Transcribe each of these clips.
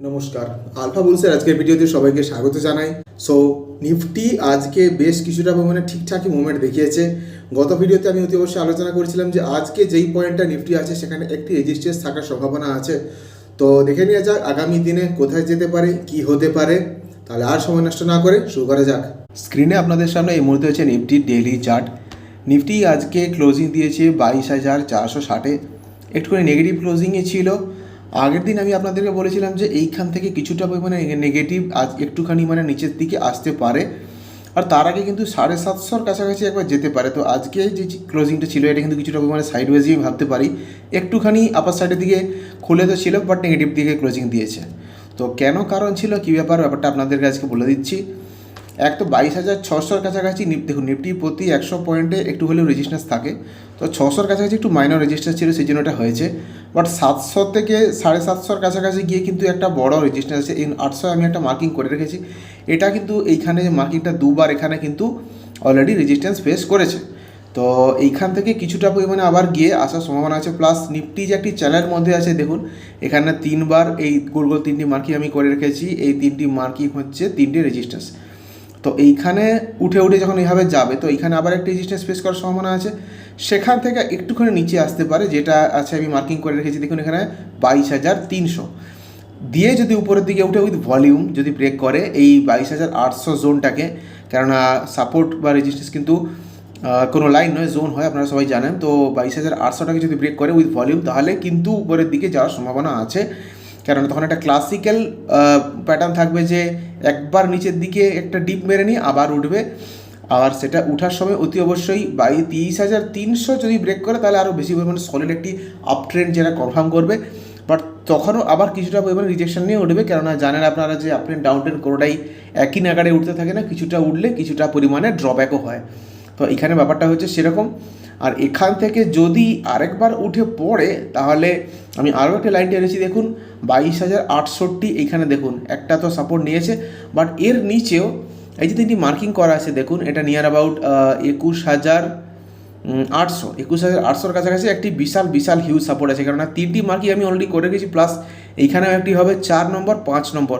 নমস্কার। আলফা বুলসের আজকের ভিডিওতে সবাইকে স্বাগত জানাই। সো নিফটি আজকে বেশ কিছুটা পরিমাণে ঠিকঠাকই মুভমেন্ট দেখিয়েছে। গত ভিডিওতে আমি অতি অবশ্যই আলোচনা করেছিলাম যে আজকে যেই পয়েন্টটা নিফটি আছে, সেখানে একটি রেজিস্ট্যান্স থাকার সম্ভাবনা আছে। তো দেখে নেওয়া যাক আগামী দিনে কোথায় যেতে পারে, কি হতে পারে। তাহলে আর সময় নষ্ট না করে শুরু করা যাক। স্ক্রিনে আপনাদের সামনে এই মুহূর্তে হচ্ছে নিফটির ডেইলি চার্ট নিফটি আজকে ক্লোজিং দিয়েছে বাইশ হাজার চারশো ষাটে। একটুখানি নেগেটিভ ক্লোজিংয়ে ছিল। আগের দিন আমি আপনাদেরকে বলেছিলাম যে এইখান থেকে কিছুটা পরিমাণে নেগেটিভ আজ একটুখানি মানে নিচের দিকে আসতে পারে। আর তার আগে কিন্তু সাড়ে সাতশোর কাছাকাছি একবার যেতে পারে। তো আজকে যে ক্লোজিংটা ছিল, এটা কিন্তু কিছুটা পরিমাণে সাইড ওয়েজই ভাবতে পারি। একটুখানি আপার সাইডের দিকে খুলে তো ছিল বাট নেগেটিভ দিকে ক্লোজিং দিয়েছে। তো কেন কারণ ছিল কী ব্যাপার, ব্যাপারটা আপনাদেরকে আজকে বলে দিচ্ছি। এক তো বাইশ হাজার ছশোর কাছাকাছি দেখুন নিফটি প্রতি একশো পয়েন্টে একটু হলেও রেজিস্ট্যান্স থাকে। তো ছশোর কাছাকাছি একটু মাইনর রেজিস্ট্যান্স ছিল, সেই জন্য এটা হয়েছে। বাট সাতশো থেকে সাড়ে সাতশোর কাছাকাছি গিয়ে কিন্তু একটা বড় রেজিস্ট্যান্স আছে। এই আটশো আমি একটা মার্কিং করে রেখেছি। এটা কিন্তু এইখানে যে মার্কিংটা দুবার এখানে কিন্তু অলরেডি রেজিস্ট্যান্স ফেস করেছে। তো এইখান থেকে কিছুটা পরিমাণে আবার গিয়ে আসার সম্ভাবনা আছে। প্লাস নিফটি যে একটি চ্যানেলের মধ্যে আছে, দেখুন, এখানে তিনবার এই গোল গোল তিনটি মার্কিং আমি করে রেখেছি। এই তিনটি মার্কিং হচ্ছে তিনটি রেজিস্ট্যান্স তো এইখানে উঠে উঠে যখন এইভাবে যাবে, তো এইখানে আবার একটা রেজিস্ট্যান্স ফেস করার সম্ভাবনা আছে। সেখান থেকে একটুখানি নিচে আসতে পারে, যেটা আছে আমি মার্কিং করে রেখেছি। দেখুন এখানে বাইশ হাজার তিনশো। দিয়ে যদি উপরের দিকে উঠে উইথ ভলিউম যদি ব্রেক করে, এই বাইশ হাজার আটশো জোনটাকে কেননা সাপোর্ট বা রেজিস্ট্যান্স কিন্তু কোনো লাইন নয় জোন হয়, আপনারা সবাই জানেন। তো বাইশ হাজার আটশোটাকে যদি ব্রেক করে উইথ ভলিউম তাহলে কিন্তু উপরের দিকে যাওয়ার সম্ভাবনা আছে। কেননা তখন একটা ক্লাসিক্যাল প্যাটার্ন থাকবে যে একবার নিচের দিকে একটা ডিপ মেরে নিয়ে আবার উঠবে। আর সেটা উঠার সময় অতি অবশ্যই বাই তিরিশ হাজার তিনশো যদি ব্রেক করে তাহলে আরও বেশি পরিমাণে সলিড একটি আপ ট্রেন্ড যেটা কনফার্ম করবে। বাট তখনও আবার কিছুটা পরিমাণে রিজেকশন নিয়ে উঠবে। কেননা জানেন আপনারা যে আপ ট্রেন্ড ডাউন ট্রেন্ড কোনোটাই একই নাগাড়ে উঠতে থাকে না, কিছুটা উঠলে কিছুটা পরিমাণে ড্রব্যাকও হয়। তো এখানে ব্যাপারটা হচ্ছে সেরকম। আর এখান থেকে যদি আরেকবার উঠে পড়ে, তাহলে আমি আরও একটা লাইন টেনেছি দেখুন, বাইশ হাজার আটষট্টি এইখানে দেখুন, একটা তো সাপোর্ট নিয়েছে বাট এর নিচেও এই যে তিনটি মার্কিং করা আছে, দেখুন, এটা নিয়ার অ্যাবাউট একুশ হাজার আটশো, একুশ হাজার আটশোর কাছাকাছি একটি বিশাল বিশাল হিউজ সাপোর্ট আছে, কেননা তিনটি মার্কিং আমি অলরেডি করে গেছি প্লাস এইখানেও একটি হবে চার নম্বর পাঁচ নম্বর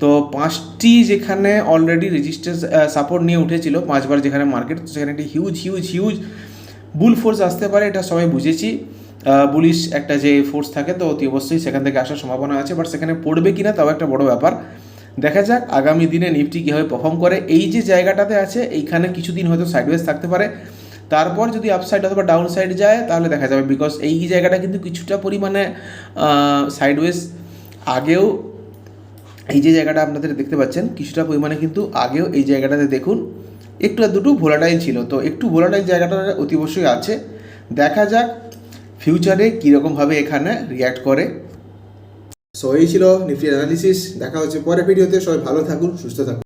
তো পাঁচটি যেখানে অলরেডি রেজিস্ট্যান্স সাপোর্ট নিয়ে উঠেছিল, পাঁচবার যেখানে মার্কেট সেখানে একটি huge huge huge bull force আসতে পারে, এটা সবাই বুঝেছি। বুলিশ একটা যে ফোর্স থাকে, তো অতি অবশ্যই সেখান থেকে আসার সম্ভাবনা আছে বাট সেখানে পড়বে কিনা তাও একটা বড় ব্যাপার। দেখা যাক আগামী দিনে নিফটি কীভাবে পারফর্ম করে। এই যে জায়গাটাতে আছে, এইখানে কিছুদিন হয়তো সাইডওয়েজ থাকতে পারে। তারপর যদি আপসাইড অথবা ডাউন সাইড যায়, তাহলে দেখা যাবে বিকজ এই জায়গাটা কিন্তু কিছুটা পরিমাণে সাইডওয়েজ আগেও এই যে জায়গাটা আপনাদের দেখতে পাচ্ছেন, কিছুটা পরিমাণে কিন্তু আগেও এই জায়গাটাতে দেখুন। একটু দুটো ভোলাটাইল ছিল। তো একটু ভোলাটাইল জায়গাটা অতিবশ্যই আছে। দেখা যাক ফিউচারে কীরকমভাবে এখানে রিয়্যাক্ট করে। সো এই ছিল নিফটি অ্যানালিসিস দেখা হচ্ছে পরে ভিডিওতে সবাই ভালো থাকুন, সুস্থ থাকুন।